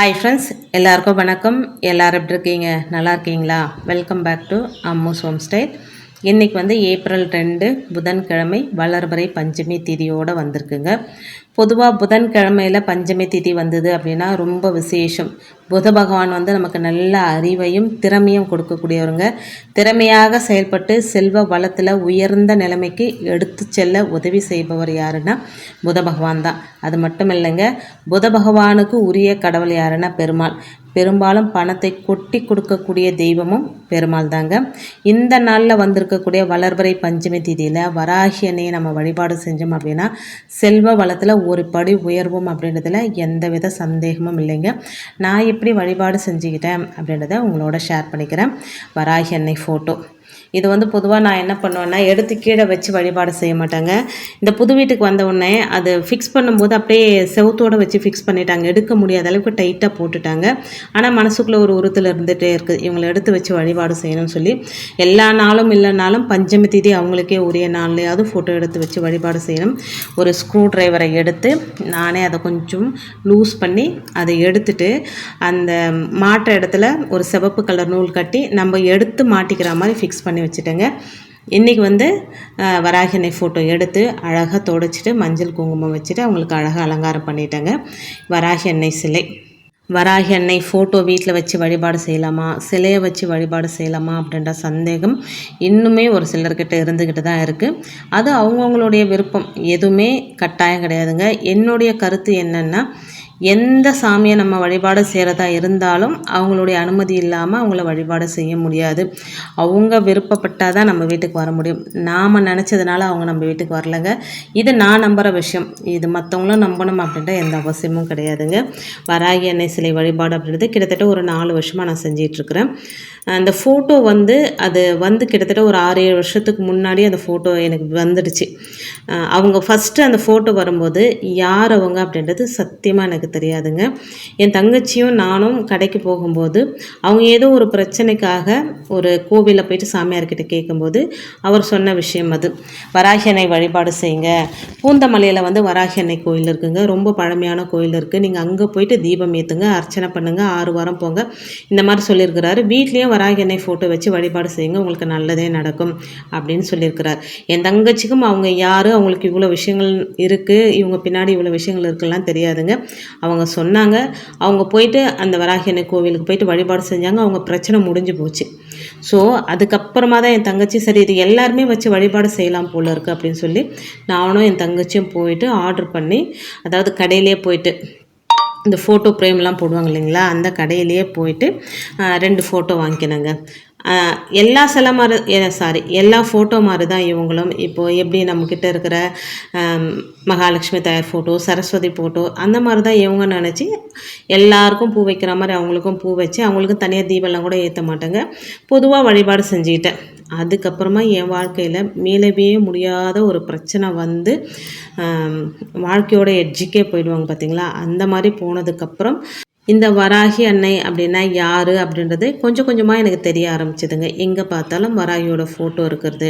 Hi friends எல்லாருக்கும் வணக்கம். எல்லாரும் எப்படி இருக்கீங்க? நல்லா இருக்கீங்களா? Welcome back to Ammu's home style இன்றைக்கி வந்து ஏப்ரல் ரெண்டு புதன்கிழமை வளர்பறை பஞ்சமி திதியோடு வந்திருக்குங்க. பொதுவாக புதன்கிழமையில் பஞ்சமி திதி வந்தது அப்படின்னா ரொம்ப விசேஷம். புத பகவான் வந்து நமக்கு நல்ல அறிவையும் திறமையும் கொடுக்கக்கூடியவருங்க. திறமையாக செயல்பட்டு செல்வ வளத்தில் உயர்ந்த நிலைமைக்கு எடுத்து செல்ல உதவி செய்பவர் யாருன்னா புத பகவான் தான். அது மட்டும் இல்லைங்க புத பகவானுக்கு உரிய கடவுள் யாருன்னா பெருமாள். பெரும்பாலும் பணத்தை கொட்டி கொடுக்கக்கூடிய தெய்வமும் பெருமாள் தாங்க. இந்த நாளில் வந்திருக்கக்கூடிய வளர்பறை பஞ்சமி திதியில் வராகியனையை நம்ம வழிபாடு செஞ்சோம் அப்படின்னா செல்வ வளத்தில் ஒரு படி உயர்வும் அப்படின்றதுல எந்தவித சந்தேகமும் இல்லைங்க. நான் எப்படி வழிபாடு செஞ்சுக்கிட்டேன் அப்படின்றத உங்களோட ஷேர் பண்ணிக்கிறேன். வராகி அன்னை ஃபோட்டோ இது வந்து பொதுவாக நான் என்ன பண்ணுவேன்னா எடுத்து கீழே வச்சு வழிபாடு செய்ய மாட்டாங்க. இந்த புது வீட்டுக்கு வந்த உடனே அது ஃபிக்ஸ் பண்ணும்போது அப்படியே செவுத்தோடு வச்சு ஃபிக்ஸ் பண்ணிட்டாங்க. எடுக்க முடியாத அளவுக்கு டைட்டாக போட்டுட்டாங்க. ஆனால் மனசுக்குள்ளே ஒரு உருத்தில் இருந்துகிட்டே இருக்குது இவங்களை எடுத்து வச்சு வழிபாடு செய்யணும்னு சொல்லி எல்லா நாளும் இல்லைனாலும் பஞ்சமி தேதி அவங்களுக்கே உரிய நாள்லையாவது ஃபோட்டோ எடுத்து வச்சு வழிபாடு செய்யணும். ஒரு ஸ்க்ரூ ட்ரைவரை எடுத்து நானே அதை கொஞ்சம் லூஸ் பண்ணி அதை எடுத்துட்டு அந்த மாட்டுற இடத்துல ஒரு சிவப்பு கலர் நூல் கட்டி நம்ம எடுத்து மாட்டிக்கிற மாதிரி ஃபிக்ஸ் பண்ணி வச்சுட்டேங்க. இன்றைக்கி வந்து வராகினை ஃபோட்டோ எடுத்து அழகாக தொடச்சிட்டு மஞ்சள் குங்குமம் வச்சுட்டு அவங்களுக்கு அழகாக அலங்காரம் பண்ணிட்டேங்க. வராகி எண்ணெய் சிலை. வராகி எண்ணெய் ஃபோட்டோ வீட்டில் வச்சு வழிபாடு செய்யலாமா? சிலையை வச்சு வழிபாடு செய்யலாமா? அப்படின்ற சந்தேகம் இன்னுமே ஒரு சிலர்கிட்ட இருந்துக்கிட்டு தான் இருக்குது அது அவங்கவுங்களுடைய விருப்பம். எதுவுமே கட்டாயம் கிடையாதுங்க. என்னுடைய கருத்து என்னென்னா எந்த சாமியை நம்ம வழிபாடு செய்கிறதா இருந்தாலும் அவங்களுடைய அனுமதி இல்லாமல் அவங்கள வழிபாடு செய்ய முடியாது. அவங்க விருப்பப்பட்டால் தான் நம்ம வீட்டுக்கு வர முடியும். நாம் நினச்சதுனால அவங்க நம்ம வீட்டுக்கு வரலைங்க. இது நான் நம்புகிற விஷயம். இது மற்றவங்களும் நம்பணும் அப்படின்ற எந்த அவசியமும் கிடையாதுங்க. வராகி எண்ணெய் சிலை வழிபாடு அப்படின்றது கிட்டத்தட்ட ஒரு நாலு வருஷமாக நான் செஞ்சிகிட்ருக்குறேன் அந்த ஃபோட்டோ வந்து அது வந்து கிட்டத்தட்ட ஒரு ஆறு ஏழு வருஷத்துக்கு முன்னாடி அந்த ஃபோட்டோ எனக்கு வந்துடுச்சு. அவங்க ஃபஸ்ட்டு அந்த ஃபோட்டோ வரும்போது யார் அவங்க அப்படின்றது சத்தியமாக எனக்கு தெரியாதுங்க. என் தங்கச்சியும் நானும் கடைக்கு போகும்போது அவங்க ஏதோ ஒரு பிரச்சனைக்காக ஒரு கோவிலில் போயிட்டு சாமியார்கிட்ட கேட்கும்போது அவர் சொன்ன விஷயம் அது. வராகியனை வழிபாடு செய்யுங்க. பூந்தமலையில் வந்து வராகியனை கோயில் இருக்குங்க. ரொம்ப பழமையான கோயில் இருக்குது நீங்கள் அங்கே போயிட்டு தீபம் ஏற்றுங்க அர்ச்சனை பண்ணுங்கள் ஆறு வாரம் போங்க. இந்த மாதிரி சொல்லியிருக்கிறாரு. வீட்லேயும் வராகியனை ஃபோட்டோ வச்சு வழிபாடு செய்யுங்க. உங்களுக்கு நல்லதே நடக்கும் அப்படின்னு சொல்லியிருக்கிறார். என் தங்கச்சிக்கும் அவங்க யார் அவங்களுக்கு இவ்வளோ விஷயங்கள் இருக்குது இவங்க பின்னாடி இவ்வளோ விஷயங்கள் இருக்குலாம் தெரியாதுங்க. அவங்க சொன்னாங்க. அவங்க போயிட்டு அந்த வராகியனை கோவிலுக்கு போயிட்டு வழிபாடு செஞ்சாங்க. அவங்க பிரச்சனை முடிஞ்சு போச்சு. ஸோ அதுக்கப்புறமா தான் என் தங்கச்சி சரி இது எல்லாருமே வச்சு வழிபாடு செய்யலாம் போல் இருக்குது அப்படின்னு சொல்லி நானும் என் தங்கச்சியும் போயிட்டு ஆர்டர் பண்ணி அதாவது கடையிலே போயிட்டு இந்த ஃபோட்டோ ஃப்ரேம்லாம் போடுவாங்க இல்லைங்களா? அந்த கடையிலேயே போயிட்டு ரெண்டு ஃபோட்டோ வாங்கிக்கினேங்க எல்லா சில மாதிரி சாரி எல்லா ஃபோட்டோ மாதிரி தான் இவங்களும். இப்போது எப்படி நம்மக்கிட்ட இருக்கிற மகாலட்சுமி தயார் ஃபோட்டோ சரஸ்வதி ஃபோட்டோ அந்த மாதிரி தான் இவங்க நினச்சி எல்லாருக்கும் பூ வைக்கிற மாதிரி அவங்களுக்கும் பூ வச்சு அவங்களுக்கும் தனியாக தீபம்லாம் கூட ஏற்ற மாட்டாங்க. பொதுவாக வழிபாடு செஞ்சுக்கிட்டேன். அதுக்கப்புறமா என் வாழ்க்கையில் மீளவே முடியாத ஒரு பிரச்சனை வந்து வாழ்க்கையோட எட்ஜிக்கே போயிடுவாங்க பார்த்திங்களா அந்த மாதிரி போனதுக்கப்புறம் இந்த வராகி அன்னை அப்படின்னா யார் அப்படின்றது கொஞ்சம் கொஞ்சமாக எனக்கு தெரிய ஆரம்பிச்சதுங்க. எங்கே பார்த்தாலும் வராகியோட ஃபோட்டோ இருக்கிறது.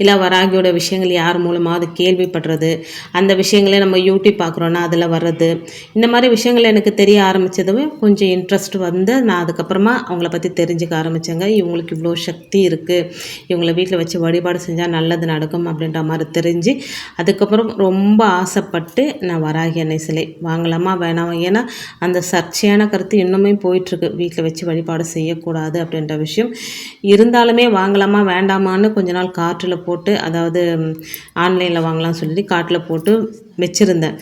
இல்லை வராகியோட விஷயங்கள் யார் மூலமாக அது கேள்விப்படுறது? அந்த விஷயங்களே நம்ம யூடியூப் பார்க்குறோன்னா அதில் வர்றது. இந்த மாதிரி விஷயங்கள் எனக்கு தெரிய ஆரம்பித்ததுமே கொஞ்சம் இன்ட்ரெஸ்ட் வந்து நான் அதுக்கப்புறமா அவங்கள பற்றி தெரிஞ்சுக்க ஆரம்பித்தேங்க இவங்களுக்கு இவ்வளோ சக்தி இருக்குது இவங்களை வீட்டில் வச்சு வழிபாடு செஞ்சால் நல்லது நடக்கும் அப்படின்ற மாதிரி தெரிஞ்சு அதுக்கப்புறம் ரொம்ப ஆசைப்பட்டு நான் வராகி அன்னை சிலை வாங்கலாமா வேணாம்? ஏன்னா அந்த சர்ச்சை சரியான கருத்து இன்னுமே போயிட்டுருக்கு. வீட்டில் வச்சு வழிபாடு செய்யக்கூடாது அப்படின்ற விஷயம். இருந்தாலுமே வாங்கலாமா வேண்டாமான்னு கொஞ்ச நாள் காற்றில் போட்டு அதாவது ஆன்லைனில் வாங்கலாம்னு சொல்லி காட்டில் போட்டு வச்சுருந்தேன்.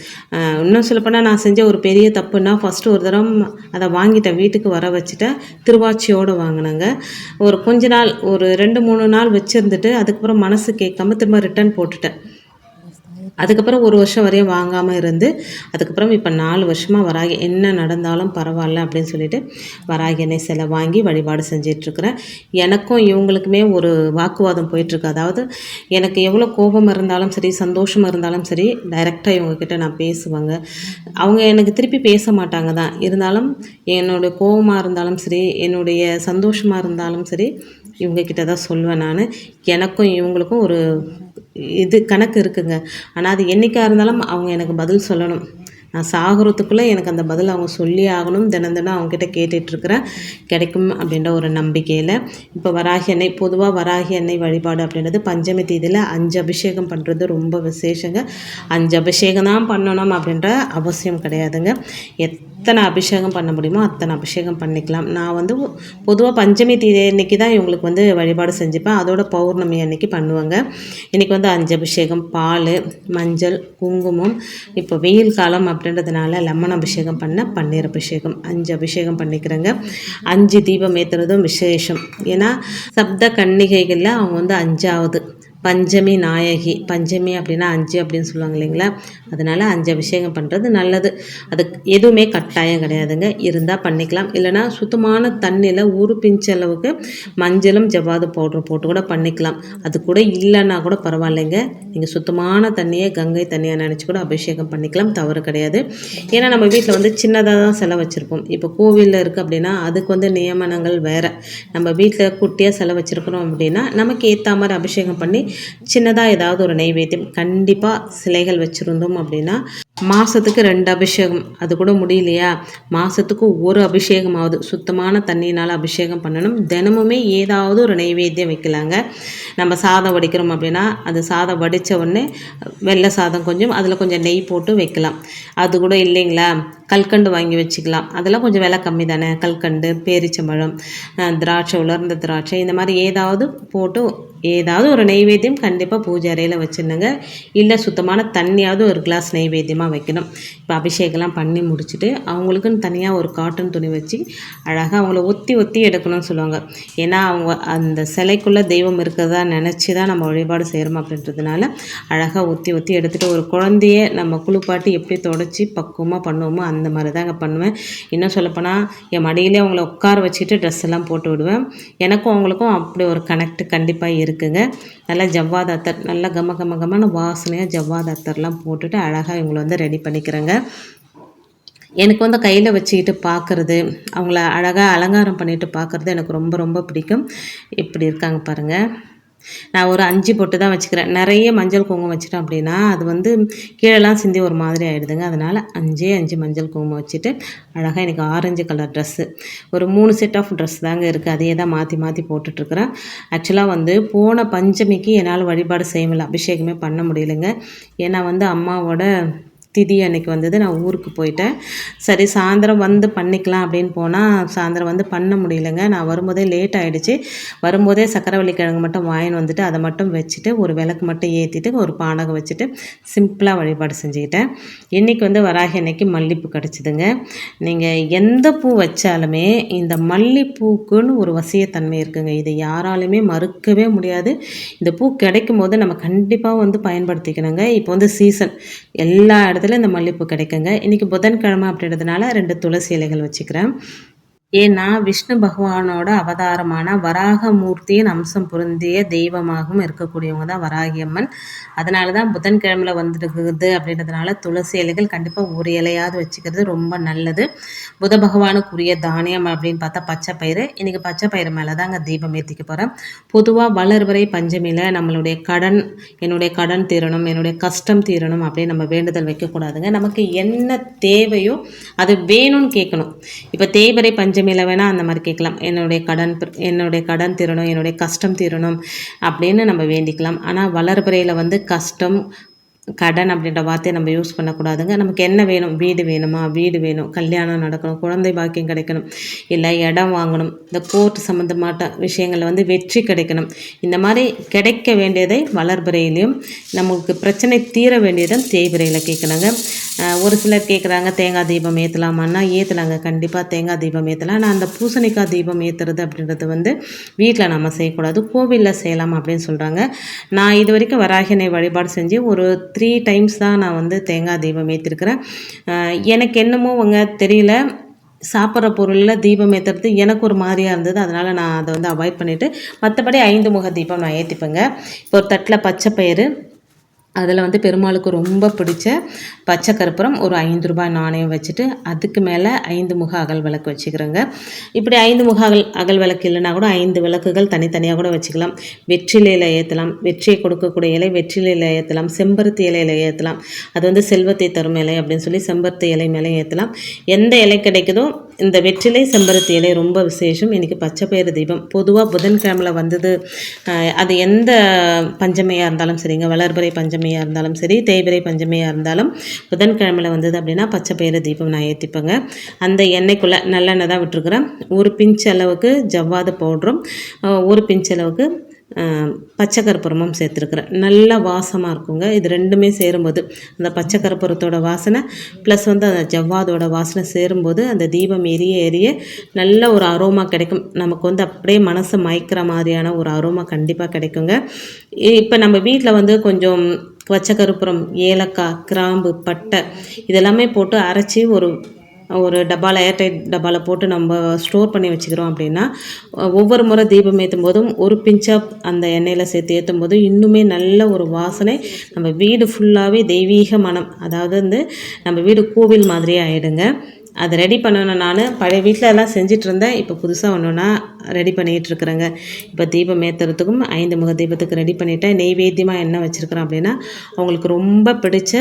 இன்னும் சொல்லப்போனால் நான் செஞ்ச ஒரு பெரிய தப்புன்னா ஃபஸ்ட்டு ஒரு தடவை அதை வாங்கிட்டேன். வீட்டுக்கு வர வச்சுட்டேன். திருவாச்சியோடு வாங்கினேங்க. ஒரு கொஞ்ச நாள் ஒரு ரெண்டு மூணு நாள் வச்சுருந்துட்டு அதுக்கப்புறம் மனசு கேட்காம திரும்ப ரிட்டன் போட்டுட்டேன். அதுக்கப்புறம் ஒரு வருஷம் வரையும் வாங்காமல் இருந்து அதுக்கப்புறம் இப்போ நாலு வருஷமாக வராகி என்ன நடந்தாலும் பரவாயில்ல அப்படின்னு சொல்லிட்டு வராகி எண்ணெய் சிலை வாங்கி வழிபாடு செஞ்சிட்ருக்குறேன் எனக்கும் இவங்களுக்குமே ஒரு வாக்குவாதம் போயிட்டுருக்கு அதாவது எனக்கு எவ்வளோ கோபம் இருந்தாலும் சரி சந்தோஷம் இருந்தாலும் சரி டைரெக்டாக இவங்கக்கிட்ட நான் பேசுவேங்க. அவங்க எனக்கு திருப்பி பேச மாட்டாங்க தான். இருந்தாலும் என்னுடைய கோபமாக இருந்தாலும் சரி என்னுடைய சந்தோஷமாக இருந்தாலும் சரி இவங்கக்கிட்ட தான் சொல்லுவேன் நான். எனக்கும் இவங்களுக்கும் ஒரு இது கணக்கு இருக்குங்க. ஆனால் அது என்றைக்காக இருந்தாலும் அவங்க எனக்கு பதில் சொல்லணும். நான் சாகுறதுக்குள்ளே எனக்கு அந்த பதில் அவங்க சொல்லி ஆகணும். தினம் தினம் அவங்ககிட்ட கேட்டுட்ருக்கிறேன் கிடைக்கும் அப்படின்ற ஒரு நம்பிக்கையில். இப்போ வராகி எண்ணெய் பொதுவாக வராகி எண்ணெய் வழிபாடு அப்படின்றது பஞ்சமி தேதியில் அஞ்சு அபிஷேகம் பண்ணுறது ரொம்ப விசேஷங்க. அஞ்சு அபிஷேகம் தான் பண்ணணும் அப்படின்ற அவசியம் கிடையாதுங்க. எத் எத்தனை அபிஷேகம் பண்ண முடியுமோ அத்தனை அபிஷேகம் பண்ணிக்கலாம். நான் வந்து பொதுவாக பஞ்சமி தீ அன்னைக்கு தான் இவங்களுக்கு வந்து வழிபாடு செஞ்சுப்பேன். அதோட பௌர்ணமி அன்னைக்கு பண்ணுவாங்க. இன்றைக்கி வந்து அஞ்சு அபிஷேகம் பால் மஞ்சள் குங்குமம் இப்போ வெயில் காலம் அப்படின்றதுனால லெமன் அபிஷேகம் பண்ண பன்னீர் அபிஷேகம் அஞ்சு அபிஷேகம் பண்ணிக்கிறேங்க. அஞ்சு தீபம் ஏற்றுறதும் விசேஷம். ஏன்னா சப்த கன்னிகைகளில் அவங்க வந்து அஞ்சாவது பஞ்சமி நாயகி. பஞ்சமி அப்படின்னா அஞ்சு அப்படின்னு சொல்லுவாங்க இல்லைங்களா? அதனால் அஞ்சு அபிஷேகம் பண்ணுறது நல்லது. அது எதுவுமே கட்டாயம் கிடையாதுங்க. இருந்தால் பண்ணிக்கலாம். இல்லைனா சுத்தமான தண்ணியில் ஒரு பிஞ்ச அளவுக்கு மஞ்சளும் ஜவ்வாது பவுடர் போட்டு கூட பண்ணிக்கலாம். அது கூட இல்லைன்னா கூட பரவாயில்லைங்க. நீங்கள் சுத்தமான தண்ணியை கங்கை தண்ணியாக நினச்சி கூட அபிஷேகம் பண்ணிக்கலாம். தவறு கிடையாது. ஏன்னா நம்ம வீட்டில் வந்து சின்னதாக தான் செலவு வச்சுருப்போம். இப்போ கோவிலில் இருக்குது அப்படின்னா அதுக்கு வந்து நியமனங்கள் வேறு. நம்ம வீட்டில் குட்டியாக செலவு வச்சுருக்கிறோம் அப்படின்னா நமக்கு ஏற்ற மாதிரி அபிஷேகம் பண்ணி சின்னதாக ஏதாவது ஒரு நைவேத்தியம். கண்டிப்பாக சிலைகள் வச்சுருந்தோம் அப்படின்னா மாதத்துக்கு ரெண்டு அபிஷேகம். அது கூட முடியலையா? மாதத்துக்கு ஒரு அபிஷேகமாவது. சுத்தமான தண்ணினால் அபிஷேகம் பண்ணணும். தினமுமே ஏதாவது ஒரு நைவேத்தியம் வைக்கலாங்க. நம்ம சாதம் வடிக்கிறோம் அப்படின்னா அது சாதம் வடித்த உடனே வெள்ளை சாதம் கொஞ்சம் அதில் கொஞ்சம் நெய் போட்டு வைக்கலாம். அது கூட இல்லைங்களா? கல்கண்டு வாங்கி வச்சுக்கலாம். அதெல்லாம் கொஞ்சம் விலை கம்மி தானே. கல்கண்டு பேரிச்சம்பழம் திராட்சை உலர்ந்த திராட்சை இந்த மாதிரி ஏதாவது போட்டு ஏதாவது ஒரு நெய்வேத்தியம் கண்டிப்பாக பூஜை அறையில் வச்சுருந்துங்க இல்லை சுத்தமான தண்ணியாவது ஒரு கிளாஸ் நெய்வேத்தியமாக வைக்கணும். இப்போ அபிஷேகம்லாம் பண்ணி முடிச்சுட்டு அவங்களுக்குன்னு தனியாக ஒரு காட்டன் துணி வச்சு அழகாக அவங்கள ஒத்தி ஒத்தி எடுக்கணும்னு சொல்லுவாங்க. ஏன்னா அவங்க அந்த சிலைக்குள்ளே தெய்வம் இருக்கிறதா நினச்சி தான் நம்ம வழிபாடு செய்கிறோம் அப்படின்றதுனால அழகாக ஒத்தி ஒத்தி எடுத்துகிட்டு ஒரு குழந்தைய நம்ம குளிப்பாட்டி எப்படி தொடச்சி பக்குவமாக பண்ணுவோமோ அந்த மாதிரி தாங்க பண்ணுவேன். இன்னும் சொல்லப்போனால் என் மடியிலே அவங்கள உட்கார வச்சுட்டு ட்ரெஸ் எல்லாம் போட்டு விடுவேன். எனக்கும் அவங்களுக்கும் அப்படி ஒரு கனெக்ட் கண்டிப்பாக இருக்குங்க. நல்லா ஜவ்வாது அத்தர் நல்லா கம கம கமன்னு வாசனையாக ஜவ்வாது அத்தர்லாம் போட்டுட்டு அழகாக இவங்களை வந்து ரெடி பண்ணிக்கிறேங்க. எனக்கு வந்து கையில் வச்சுக்கிட்டு பார்க்குறது அவங்கள அழகாக அலங்காரம் பண்ணிட்டு பார்க்குறது எனக்கு ரொம்ப ரொம்ப பிடிக்கும். இப்படி இருக்காங்க பாருங்கள் நான் ஒரு அஞ்சு பொட்டு தான் வச்சுக்கிறேன். நிறைய மஞ்சள் குங்குமம் வச்சுட்டேன் அப்படின்னா அது வந்து கீழெல்லாம் சிந்தி ஒரு மாதிரி ஆகிடுதுங்க அதனால் அஞ்சே அஞ்சு மஞ்சள் குங்குமம் வச்சுட்டு அழகாக எனக்கு ஆரஞ்சு கலர் ட்ரெஸ்ஸு ஒரு மூணு செட் ஆஃப் ட்ரெஸ் தாங்க இருக்குது அதையே தான் மாற்றி மாற்றி போட்டுட்ருக்குறேன். ஆக்சுவலாக வந்து போன பஞ்சமிக்கு என்னால் வழிபாடு செய்ய முடியல அபிஷேகமே பண்ண முடியலைங்க. ஏன்னா வந்து அம்மாவோட திதி அன்னைக்கு வந்தது. நான் ஊருக்கு போயிட்டேன். சரி சாயந்தரம் வந்து பண்ணிக்கலாம் அப்படின்னு போனால் சாயந்தரம் வந்து பண்ண முடியலைங்க. நான் வரும்போதே லேட் ஆகிடுச்சு வரும்போதே சக்கரவள்ளி கிழங்கு மட்டும் வாங்கின்னு வந்துட்டு அதை மட்டும் வச்சுட்டு ஒரு விளக்கு மட்டும் ஏற்றிட்டு ஒரு பானகம் வச்சுட்டு சிம்பிளாக வழிபாடு செஞ்சுக்கிட்டேன். இன்றைக்கி வந்து வராகி அன்னைக்கு மல்லிப்பூ கிடச்சிதுங்க. நீங்கள் எந்த பூ வச்சாலுமே இந்த மல்லிப்பூக்குன்னு ஒரு வசியத்தன்மை இருக்குங்க. இதை யாராலுமே மறுக்கவே முடியாது. இந்த பூ கிடைக்கும் போது நம்ம கண்டிப்பாக வந்து பயன்படுத்திக்கணுங்க. இப்போ வந்து சீசன் எல்லா இடத்துல இந்த மல்லிகைப்பூ கிடைக்குங்க. இன்றைக்கி புதன்கிழமை அப்படின்றதுனால ரெண்டு துளசி இலைகள் வச்சுக்கிறேன். ஏன்னா விஷ்ணு பகவானோட அவதாரமான வராகமூர்த்தியின் அம்சம் பொருந்திய தெய்வமாகவும் இருக்கக்கூடியவங்க தான் வராகியம்மன். அதனால தான் புதன்கிழமையில் வந்துருக்குது அப்படின்றதுனால துளசி இலைகள் கண்டிப்பாக ஒரு இலையாவது வச்சுக்கிறது ரொம்ப நல்லது. புத பகவானுக்குரிய தானியம் அப்படின்னு பார்த்தா பச்சை பயிறு. இன்றைக்கி பச்சை பயிறு மேலே தாங்க தீபம் ஏற்றிக்க போகிறேன் பொதுவாக வளர்வரை பஞ்சமியில் நம்மளுடைய கடன் என்னுடைய கடன் தீரணும் என்னுடைய கஷ்டம் தீரணும் அப்படின்னு நம்ம வேண்டுதல் வைக்கக்கூடாதுங்க. நமக்கு என்ன தேவையோ அது வேணும்னு கேட்கணும். இப்போ தேவரை பஞ்ச பஞ்சமியில் வேணால் அந்த மாதிரி கேட்கலாம். என்னுடைய கடன் என்னுடைய கடன் தீரணும் என்னுடைய கஷ்டம் தீரணும் அப்படின்னு நம்ம வேண்டிக்கலாம். ஆனால் வளர்பிறையில் வந்து கஷ்டம் கடன் அப்படின்ற வார்த்தையை நம்ம யூஸ் பண்ணக்கூடாதுங்க. நமக்கு என்ன வேணும்? வீடு வேணுமா? வீடு வேணும். கல்யாணம் நடக்கணும். குழந்தை பாக்கியம் கிடைக்கணும். இல்லை இடம் வாங்கணும். இந்த கோர்ட் சம்மந்தமாட்ட விஷயங்களில் வந்து வெற்றி கிடைக்கணும். இந்த மாதிரி கிடைக்க வேண்டியதை வளர்பிறையிலையும் நமக்கு பிரச்சனை தீர வேண்டியதும் தேய்பிறையில் கேட்கணுங்க ஒரு சிலர் கேட்குறாங்க தேங்காய் தீபம் ஏற்றலாமான்னா ஏற்றலாங்க கண்டிப்பாக தேங்காய் தீபம் ஏற்றலாம் ஆனால் அந்த பூசணிக்காய் தீபம் ஏற்றுறது அப்படின்றது வந்து வீட்டில் நம்ம செய்யக்கூடாது கோவிலில் செய்யலாம் அப்படின்னு சொல்கிறாங்க நான் இது வரைக்கும் வராகினை வழிபாடு செஞ்சு ஒரு த்ரீ டைம்ஸ் தான் நான் வந்து தேங்காய் தீபம் ஏற்றிருக்கிறேன் எனக்கு என்னமோ அவங்க தெரியல. சாப்பிட்ற பொருளில் தீபம் ஏற்றுறது எனக்கு ஒரு மாதிரியாக இருந்தது. அதனால் நான் அதை வந்து அவாய்ட் பண்ணிவிட்டு மற்றபடி ஐந்து முக தீபம் நான் ஏற்றிப்பேங்க இப்போ ஒரு தட்டில் பச்சை பயிறு அதில் வந்து பெருமாளுக்கு ரொம்ப பிடிச்ச பச்சை கற்பூரம் ஒரு ஐந்து ரூபாய் நாணயம் வச்சுட்டு அதுக்கு மேலே ஐந்து முக அகல் விளக்கு வச்சுக்கிறோங்க. இப்படி ஐந்து முக அகல் அகல் விளக்கு இல்லைனா கூட ஐந்து விளக்குகள் தனித்தனியாக கூட வச்சுக்கலாம். வெற்றிலையில் ஏற்றலாம் வெற்றியை கொடுக்கக்கூடிய இலை வெற்றிலையில் ஏற்றலாம் செம்பருத்தி இலையில் ஏற்றலாம் அது வந்து செல்வத்தை தரும் இலை அப்படின்னு சொல்லி செம்பருத்தி இலை மேலே ஏற்றலாம் எந்த இலை கிடைக்குதோ இந்த வெற்றிலை செம்பருத்தி இலை ரொம்ப விசேஷம். இன்றைக்கி பச்சை பயிறு தீபம். பொதுவாக புதன்கிழமையில் வந்தது அது எந்த பஞ்சமையாக இருந்தாலும் சரிங்க வளர்பிறை பஞ்சமையாக இருந்தாலும் சரி தேய்பிறை பஞ்சமையாக இருந்தாலும் புதன்கிழமையில் வந்தது அப்படின்னா பச்சை பயிறு தீபம் நான் ஏற்றிப்பேங்க அந்த எண்ணெய்க்குள்ளே நல்லெண்ணெய் தான் விட்டுருக்குறேன். ஒரு பிஞ்ச் அளவுக்கு ஜவ்வாது பவுட்ரும் ஒரு பிஞ்ச் அளவுக்கு பச்சை கற்பூரமும் சேர்த்துருக்குறேன். நல்லா வாசமாக இருக்குங்க. இது ரெண்டுமே சேரும்போது அந்த பச்சை கற்பூரத்தோட வாசனை ப்ளஸ் வந்து அந்த ஜவ்வாதோட வாசனை சேரும்போது அந்த தீபம் எரிய எரிய நல்ல ஒரு அரோமா கிடைக்கும். நமக்கு வந்து அப்படியே மனசை மயக்கிற மாதிரியான ஒரு அரோமா கண்டிப்பாக கிடைக்குங்க. இப்போ நம்ம வீட்டில் வந்து கொஞ்சம் பச்சை கருப்புறம் ஏலக்காய் கிராம்பு பட்டை இதெல்லாமே போட்டு அரைச்சி ஒரு ஒரு டப்பாவில் ஏர்டைட் டப்பாவில் போட்டு நம்ம ஸ்டோர் பண்ணி வச்சுக்கிறோம் அப்படின்னா ஒவ்வொரு முறை தீபம் ஏற்றும் போதும் ஒரு பிஞ்சாப் அந்த எண்ணெயில் சேர்த்து ஏற்றும் போது இன்னுமே நல்ல ஒரு வாசனை நம்ம வீடு ஃபுல்லாகவே தெய்வீக மனம் அதாவது வந்து நம்ம வீடு கோவில் மாதிரியே ஆகிடுங்க அதை ரெடி பண்ணணும் நான். பழைய வீட்டில் எல்லாம் செஞ்சுட்டு இருந்தேன். இப்போ புதுசாக ஒன்றுனா ரெடி பண்ணிகிட்டு இருக்கிறேங்க. இப்போ தீபம் ஏற்றுறதுக்கும் ஐந்து முக தீபத்துக்கு ரெடி பண்ணிவிட்டேன் நெய்வேத்தியமாக என்ன வச்சுருக்கிறோம் அப்படின்னா அவங்களுக்கு ரொம்ப பிடிச்ச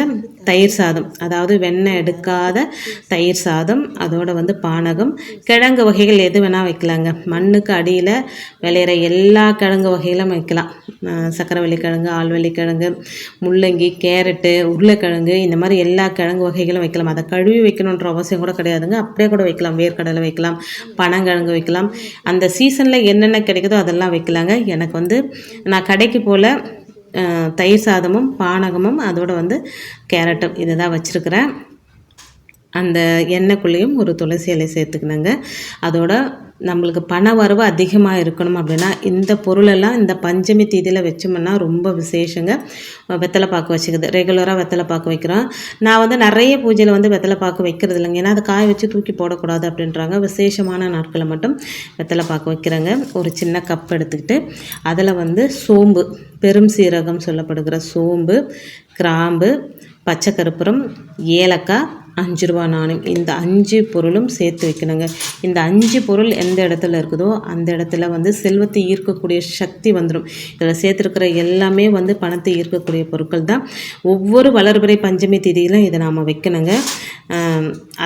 தயிர் சாதம். அதாவது வெண்ணெய் எடுக்காத தயிர் சாதம் அதோட வந்து பானகம். கிழங்கு வகைகள் எது வேணால் வைக்கலாங்க. மண்ணுக்கு அடியில் விளையிற எல்லா கிழங்கு வகைகளும் வைக்கலாம். சக்கரவள்ளி கிழங்கு ஆழ்வள்ளி கிழங்கு முள்ளங்கி கேரட்டு உருளைக்கிழங்கு இந்த மாதிரி எல்லா கிழங்கு வகைகளும் வைக்கலாம். அதை கழுவி வைக்கணுன்ற அவசியம் கூட கிடையாதுங்க. அப்படியே கூட வைக்கலாம். வேர்க்கடலை வைக்கலாம் பனங்கிழங்கு வைக்கலாம். அந்த சீசனில் என்னென்ன கிடைக்குதோ அதெல்லாம் வைக்கலாங்க. எனக்கு வந்து நான் கடைக்கு போல் தயிர் சாதமும் பானகமும் அதோட வந்து கேரட்டும் இதை தான் வச்சுருக்கிறேன். அந்த எண்ணெய்க்குள்ளேயும் ஒரு துளசி இலை சேர்த்துக்கணுங்க. அதோட நம்மளுக்கு பண வரவு அதிகமாக இருக்கணும் அப்படின்னா இந்த பொருளெல்லாம் இந்த பஞ்சமி தீதியில் வச்சோம்னா ரொம்ப விசேஷங்க. வெத்தலை பாக்கு வச்சுக்குது ரெகுலராக வெத்தலை பாக்கு வைக்கிறோம். நான் வந்து நிறைய பூஜையில் வந்து வெத்தலை பாக்கு வைக்கிறது இல்லைங்க. ஏன்னா அதை காய வச்சு தூக்கி போடக்கூடாது அப்படின்றாங்க. விசேஷமான நாட்களை மட்டும் வெத்தலை பாக்கு வைக்கிறேங்க. ஒரு சின்ன கப் எடுத்துக்கிட்டு அதில் வந்து சோம்பு பெரும் சீரகம் சொல்லப்படுகிற சோம்பு கிராம்பு பச்சை கருப்புரம் ஏலக்காய் அஞ்சு ரூபா நாணயம். இந்த அஞ்சு பொருளும் சேர்த்து வைக்கணுங்க. இந்த அஞ்சு பொருள் எந்த இடத்துல இருக்குதோ அந்த இடத்துல வந்து செல்வத்தை ஈர்க்கக்கூடிய சக்தி வந்துடும் இதில் சேர்த்துருக்கிற எல்லாமே வந்து பணத்தை ஈர்க்கக்கூடிய பொருட்கள் தான். ஒவ்வொரு வளர்பிறை பஞ்சமி திதியிலும் இதை நாம் வைக்கணுங்க.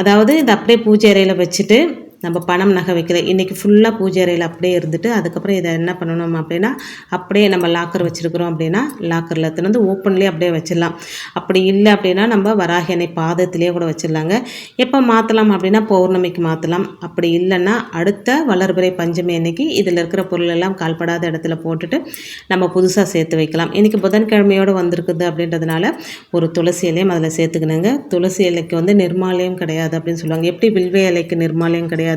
அதாவது இதை அப்படியே பூஜை அறையில் வச்சுட்டு நம்ம பணம் நகை வைக்கிற இன்றைக்கி ஃபுல்லாக பூஜை அறையில் அப்படியே இருந்துட்டு அதுக்கப்புறம் இதை என்ன பண்ணணும் அப்படின்னா அப்படியே நம்ம லாக்கர் வச்சுருக்குறோம் அப்படின்னா லாக்கரில் எடுத்துன்னு வந்து ஓப்பன்லேயே அப்படியே வச்சிடலாம். அப்படி இல்லை அப்படின்னா நம்ம வராகி அன்னை பாதத்திலேயே கூட வச்சிடலாங்க. எப்போ மாற்றலாம் அப்படின்னா பௌர்ணமிக்கு மாற்றலாம் அப்படி இல்லைன்னா அடுத்த வளர்பிறை பஞ்சமி அன்னைக்கு இதில் இருக்கிற பொருள் எல்லாம் கால்படாத இடத்துல போட்டுட்டு நம்ம புதுசாக சேர்த்து வைக்கலாம். இன்றைக்கி புதன்கிழமையோடு வந்திருக்குது அப்படின்றதுனால ஒரு துளசி இலையும் அதில் சேர்த்துக்கணுங்க. துளசி இலைக்கு வந்து நிர்மாலயம் கிடையாது அப்படின்னு சொல்லுவாங்க. எப்படி வில்வே இலைக்கு நிர்மாலயம் கிடையாது?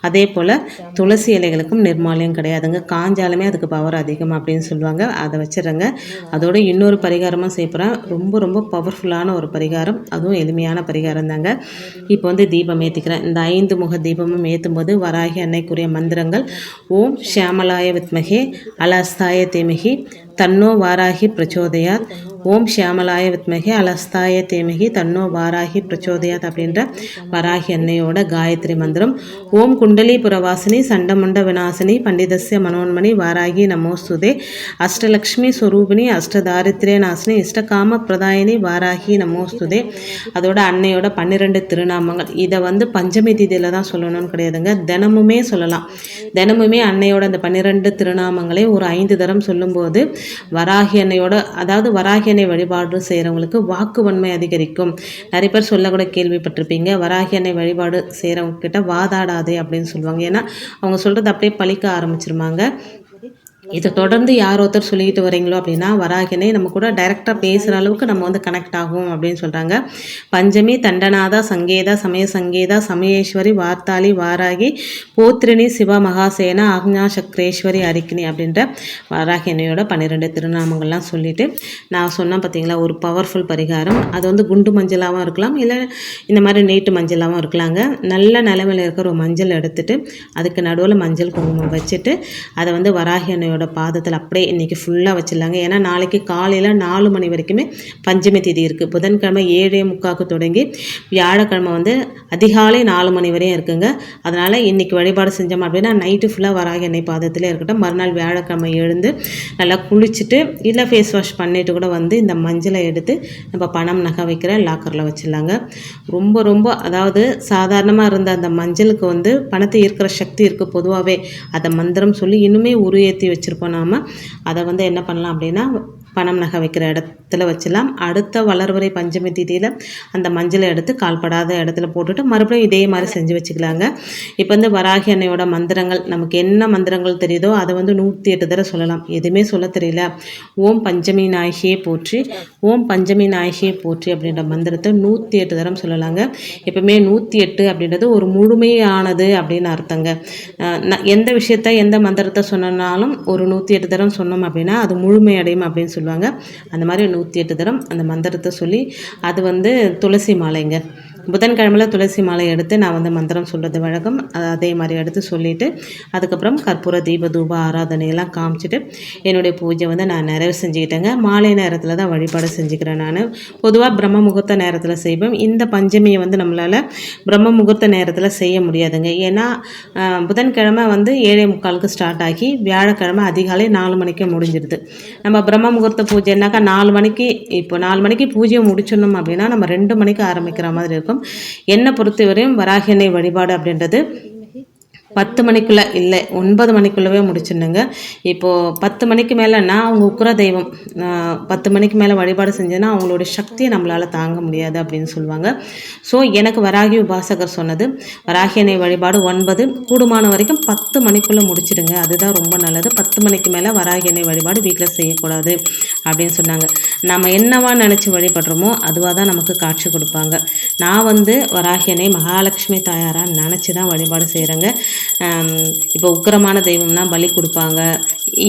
அதே போல் துளசி இலைகளுக்கும் நிர்மாலயம் கிடையாதுங்க. காஞ்சாலுமே அதுக்கு பவர் அதிகம் அப்படின்னு சொல்லுவாங்க. அதை வச்சிடுறேங்க. அதோட இன்னொரு பரிகாரமாக செய்யப்படுறேன் ரொம்ப ரொம்ப பவர்ஃபுல்லான ஒரு பரிகாரம். அதுவும் எளிமையான பரிகாரம் தாங்க. இப்போ வந்து தீபம் ஏற்றிக்கிறேன் இந்த ஐந்து முக தீபமும் ஏற்றும் போது வராகி அன்னைக்குரிய மந்திரங்கள். ஓம் ஷியாமலாய வித்மகே அலாஸ்தாய தேமகி தன்னோ வாராகி பிரச்சோதயாத். ஓம் ஷியாமலாய வித்மகி அலஸ்தாய தேமகி தன்னோ வாராகி பிரச்சோதயாத் அப்படின்ற வராகி அன்னையோட காயத்ரி மந்திரம். ஓம் குண்டலி புரவாசினி சண்டமுண்ட விநாசினி பண்டிதஸ்ய மனோன்மணி வாராகி நமோஸ்துதே அஷ்டலக்ஷ்மி ஸ்வரூபிணி அஷ்டதாரித்ரே நாசினி இஷ்டகாம பிரதாயினி வாராகி நமோஸ்துதே அதோட அன்னையோட பன்னிரெண்டு திருநாமங்கள். இதை வந்து பஞ்சமி தீதியில் தான் சொல்லணும்னு கிடையாதுங்க. தினமுமே சொல்லலாம். தினமுமே அன்னையோட அந்த பன்னிரெண்டு திருநாமங்களை ஒரு ஐந்து தரம் சொல்லும்போது வராகி அன்னையோட அதாவது வராகி வராகியனை வழிபாடு செய்கிறவங்களுக்கு வாக்கு வன்மை அதிகரிக்கும். நிறைய பேர் சொல்ல கூட கேள்விப்பட்டிருப்பீங்க வராகி வழிபாடு செய்கிறவங்க கிட்ட வாதாடாதே அப்படின்னு சொல்லுவாங்க. ஏன்னா அவங்க சொல்கிறது அப்படியே பழிக்க ஆரம்பிச்சிருவாங்க. இதை தொடர்ந்து யார் ஒருத்தர் சொல்லிக்கிட்டு வரீங்களோ அப்படின்னா வராகினே நம்ம கூட டைரெக்டாக பேசுகிற அளவுக்கு நம்ம வந்து கனெக்ட் ஆகும் அப்படின்னு சொல்கிறாங்க பஞ்சமி தண்டநாதா சங்கேதா சமய சங்கேதா சமயேஸ்வரி வார்த்தாளி வாராகி போத்ரினி சிவ மகாசேனா ஆக்ஞா சக்ரேஸ்வரி அரிக்கினி அப்படின்ற வாராகி அன்னையோட பன்னிரெண்டு திருநாமங்கள்லாம் சொல்லிட்டு நான் சொன்னேன் பார்த்தீங்களா ஒரு பவர்ஃபுல் பரிகாரம். அது வந்து குண்டு மஞ்சளாகவும் இருக்கலாம் இல்லை இந்த மாதிரி நீட்டு மஞ்சளாகவும் இருக்கலாங்க. நல்ல நிலமையில் இருக்கிற ஒரு மஞ்சள் எடுத்துட்டு அதுக்கு நடுவில் மஞ்சள் குங்குமம் வச்சுட்டு அதை வந்து வராகி அன்னையோட அன்னையோட பாதத்தில் அப்படியே இன்றைக்கி ஃபுல்லாக வச்சிடலாங்க. ஏன்னா நாளைக்கு காலையில் நாலு மணி வரைக்குமே பஞ்சமி திதி இருக்குது புதன்கிழமை ஏழே முக்காக்கு தொடங்கி வியாழக்கிழமை வந்து அதிகாலை நாலு மணி வரையும் இருக்குங்க. அதனால் இன்றைக்கி வழிபாடு செஞ்சோம் அப்படின்னா நைட்டு ஃபுல்லாக வராக எண்ணெய் பாதத்திலே இருக்கட்டும். மறுநாள் வியாழக்கிழமை எழுந்து நல்லா குளிச்சுட்டு இல்லை ஃபேஸ் வாஷ் பண்ணிவிட்டு கூட வந்து இந்த மஞ்சளை எடுத்து நம்ம பணம் நகை வைக்கிற லாக்கரில் வச்சிடலாங்க. ரொம்ப ரொம்ப அதாவது சாதாரணமாக இருந்த அந்த மஞ்சளுக்கு வந்து பணத்தை ஈர்க்கிற சக்தி இருக்குது பொதுவாகவே அதை மந்திரம் சொல்லி இன்னுமே உருவேற்றி வச்சுருப்போம் நாம். அதை வந்து என்ன பண்ணலாம் அப்படின்னா பணம் நகை வைக்கிற இடத்துல வச்சிடலாம். அடுத்த வளர்வரை பஞ்சமி திதியில் அந்த மஞ்சளை எடுத்து கால்படாத இடத்துல போட்டுட்டு மறுபடியும் இதே மாதிரி செஞ்சு வச்சுக்கலாங்க. இப்போ வந்து வராகி அன்னையோட மந்திரங்கள் நமக்கு என்ன மந்திரங்கள் தெரியுதோ அதை வந்து நூற்றி எட்டு தடவை சொல்லலாம். எதுவுமே சொல்ல தெரியல. ஓம் பஞ்சமி நாயகியே போற்றி ஓம் பஞ்சமி நாயகியே போற்றி அப்படின்ற மந்திரத்தை நூற்றி எட்டு தரம் சொல்லலாங்க. எப்பவுமே நூற்றி எட்டு அப்படின்றது ஒரு முழுமையானது அப்படின்னு அர்த்தங்க. எந்த விஷயத்த எந்த மந்திரத்தை சொன்னாலும் ஒரு நூற்றி எட்டு தரம் சொன்னோம் அப்படின்னா அது முழுமையடையும் அப்படின்னு சொல்லி சொல்லுவாங்க. அந்த மாதிரி நூற்றி எட்டு தரம் அந்த மந்திரத்தை சொல்லி அது வந்து துளசி மாலைங்க. புதன்கிழமையில் துளசி மாலை எடுத்து நான் வந்து மந்திரம் சொல்கிறது வழக்கம். அதே மாதிரி எடுத்து சொல்லிவிட்டு அதுக்கப்புறம் கற்பூர தீப தூப ஆராதனையெல்லாம் காமிச்சிட்டு என்னுடைய பூஜை வந்து நான் நிறைவு செஞ்சுக்கிட்டேங்க. மாலை நேரத்தில் தான் வழிபாடு செஞ்சுக்கிறேன் நான். பொதுவாக பிரம்ம முகூர்த்த நேரத்தில் செய்வோம் இந்த பஞ்சமியை வந்து நம்மளால் பிரம்ம முகூர்த்த நேரத்தில் செய்ய முடியாதுங்க. ஏன்னா புதன்கிழமை வந்து ஏழை முக்காலுக்கு ஸ்டார்ட் ஆகி வியாழக்கிழமை அதிகாலை நாலு மணிக்கு முடிஞ்சிடுது நம்ம பிரம்ம முகூர்த்த பூஜைனாக்கா நாலு மணிக்கு இப்போ நாலு மணிக்கு பூஜையை முடிச்சிடணும் அப்படின்னா நம்ம ரெண்டு மணிக்கு ஆரம்பிக்கிற மாதிரி இருக்கும். என்னை பொறுத்தவரையும் வராகினை வழிபாடு அப்படின்றது பத்து மணிக்குள்ளே இல்லை ஒன்பது மணிக்குள்ளவே முடிச்சிடணுங்க. இப்போது பத்து மணிக்கு மேலே நான் அவங்க உக்குர தெய்வம் பத்து மணிக்கு மேலே வழிபாடு செஞ்சேன்னா அவங்களுடைய சக்தியை நம்மளால் தாங்க முடியாது அப்படின்னு சொல்லுவாங்க. ஸோ எனக்கு வராகி உபாசகர் சொன்னது வராகியனை வழிபாடு ஒன்பது கூடுமான வரைக்கும் பத்து மணிக்குள்ளே முடிச்சிடுங்க. அதுதான் ரொம்ப நல்லது. பத்து மணிக்கு மேலே வராகியனை வழிபாடு வீட்டில் செய்யக்கூடாது. அப்படின்னு சொன்னாங்க. நம்ம என்னவா நினச்சி வழிபடுறோமோ அதுவாக தான் நமக்கு காட்சி கொடுப்பாங்க. நான் வந்து வராகியனை மகாலட்சுமி தாயாராக நினச்சி தான் வழிபாடு செய்கிறேங்க இப்போ உக்கிரமான தெய்வம்னா பலி கொடுப்பாங்க.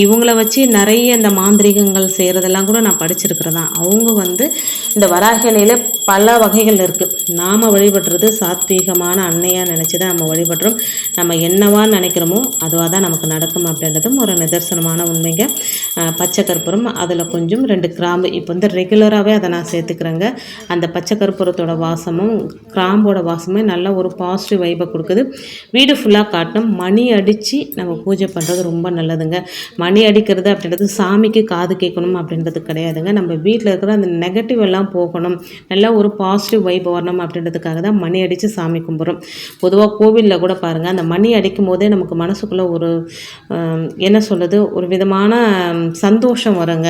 இவங்கள வச்சு நிறைய இந்த மாந்திரிகங்கள் செய்கிறதெல்லாம் கூட நான் படிச்சிருக்கிறதான் அவங்க வந்து இந்த வராகனையில் பல வகைகள் இருக்குது நாம் வழிபடுறது சாத்வீகமான அன்னையாக நினச்சி தான் நம்ம வழிபடுறோம். நம்ம என்னவா நினைக்கிறோமோ அதுவாக தான் நமக்கு நடக்கும் அப்படின்றதும் ஒரு நிதர்சனமான உண்மைங்க. பச்சை கற்பூரம் அதில் கொஞ்சம் ரெண்டு கிராம்பு. இப்போ வந்து ரெகுலராகவே அதை நான் சேர்த்துக்கிறேங்க. அந்த பச்சை கற்பூரத்தோட வாசமும் கிராம்போட வாசமும் நல்ல ஒரு பாசிட்டிவ் வைப்பை கொடுக்குது. வீடு ஃபுல்லாக காட்டணும். மணி அடித்து நம்ம பூஜை பண்ணுறது ரொம்ப நல்லதுங்க. மணி அடிக்கிறது அப்படின்றது சாமிக்கு காது கேட்கணும் அப்படின்றது கிடையாதுங்க. நம்ம வீட்டில் இருக்கிற அந்த நெகட்டிவ் எல்லாம் போகணும். நல்லா ஒரு பாசிட்டிவ் வைப் வரணும் அப்படின்றதுக்காக தான் மணி அடித்து சாமி கும்பிட்றோம். பொதுவாக கோவிலில் கூட பாருங்கள் அந்த மணி அடிக்கும் போதே நமக்கு மனசுக்குள்ளே ஒரு என்ன சொல்கிறது ஒரு விதமான சந்தோஷம் வருங்க.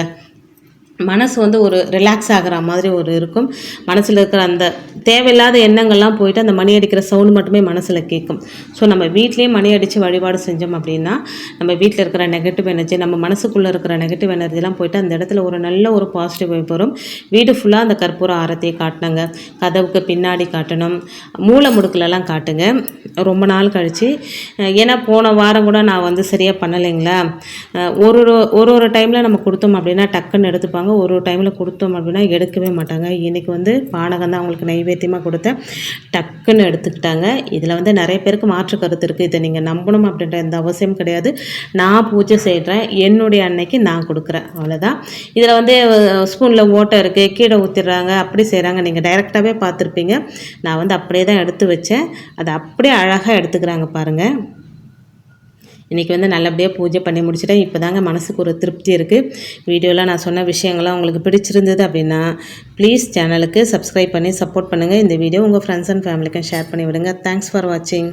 மனசு வந்து ஒரு ரிலாக்ஸ் ஆகிற மாதிரி ஒரு இருக்கும். மனசில் இருக்கிற அந்த தேவையில்லாத எண்ணங்கள்லாம் போயிட்டு அந்த மணி அடிக்கிற சவுண்டு மட்டுமே மனசில் கேட்கும் ஸோ நம்ம வீட்லேயே மணி அடித்து வழிபாடு செஞ்சோம் அப்படின்னா நம்ம வீட்டில் இருக்கிற நெகட்டிவ் எனர்ஜி நம்ம மனசுக்குள்ளே இருக்கிற நெகட்டிவ் எனர்ஜிலாம் போயிட்டு அந்த இடத்துல ஒரு நல்ல ஒரு பாசிட்டிவ் வைப் வரும். வீடு ஃபுல்லாக அந்த கற்பூர ஆரத்தையை காட்டினாங்க. கதவுக்கு பின்னாடி காட்டணும். மூளை முடுக்கிலலாம் காட்டுங்க. ரொம்ப நாள் கழித்து ஏன்னா போன வாரம் கூட நான் வந்து சரியாக பண்ணலைங்களா? ஒரு ஒரு ஒரு டைமில் நம்ம கொடுத்தோம் அப்படின்னா டக்குன்னு எடுத்துப்பாங்க. கொடுப்பாங்க ஒரு டைமில் கொடுத்தோம் அப்படின்னா எடுக்கவே மாட்டாங்க. இன்றைக்கி வந்து பானகம் தான் அவங்களுக்கு நைவேத்தியமாக கொடுத்தேன் டக்குன்னு எடுத்துக்கிட்டாங்க. இதில் வந்து நிறைய பேருக்கு மாற்று கருத்து இருக்குது இதை நீங்கள் நம்பணும் அப்படின்ற எந்த அவசியம் கிடையாது. நான் பூஜை செய்கிறேன் என்னுடைய அன்னைக்கு நான் கொடுக்குறேன். அவ்வளோதான் இதில் வந்து ஸ்பூனில் ஓட்டை இருக்குது கீழே ஊற்றிடுறாங்க அப்படி செய்கிறாங்க நீங்கள் டைரெக்டாகவே பார்த்துருப்பீங்க. நான் வந்து அப்படியே தான் எடுத்து வச்சேன். அதை அப்படியே அழகாக எடுத்துக்கிறாங்க பாருங்கள் இன்றைக்கி வந்து நல்லபடியாக பூஜை பண்ணி முடிச்சுட்டேன். இப்போ தாங்க மனசுக்கு ஒரு திருப்தி இருக்குது வீடியோவில் நான் சொன்ன விஷயங்கள்லாம் உங்களுக்கு பிடிச்சிருந்தது அப்படின்னா ப்ளீஸ் சேனலுக்கு சப்ஸ்கிரைப் பண்ணி சப்போர்ட் பண்ணுங்கள் இந்த வீடியோ உங்கள் ஃப்ரெண்ட்ஸ் அண்ட் ஃபேமிலிக்கும் ஷேர் பண்ணி விடுங்க. தேங்க்ஸ் ஃபார் வாட்சிங்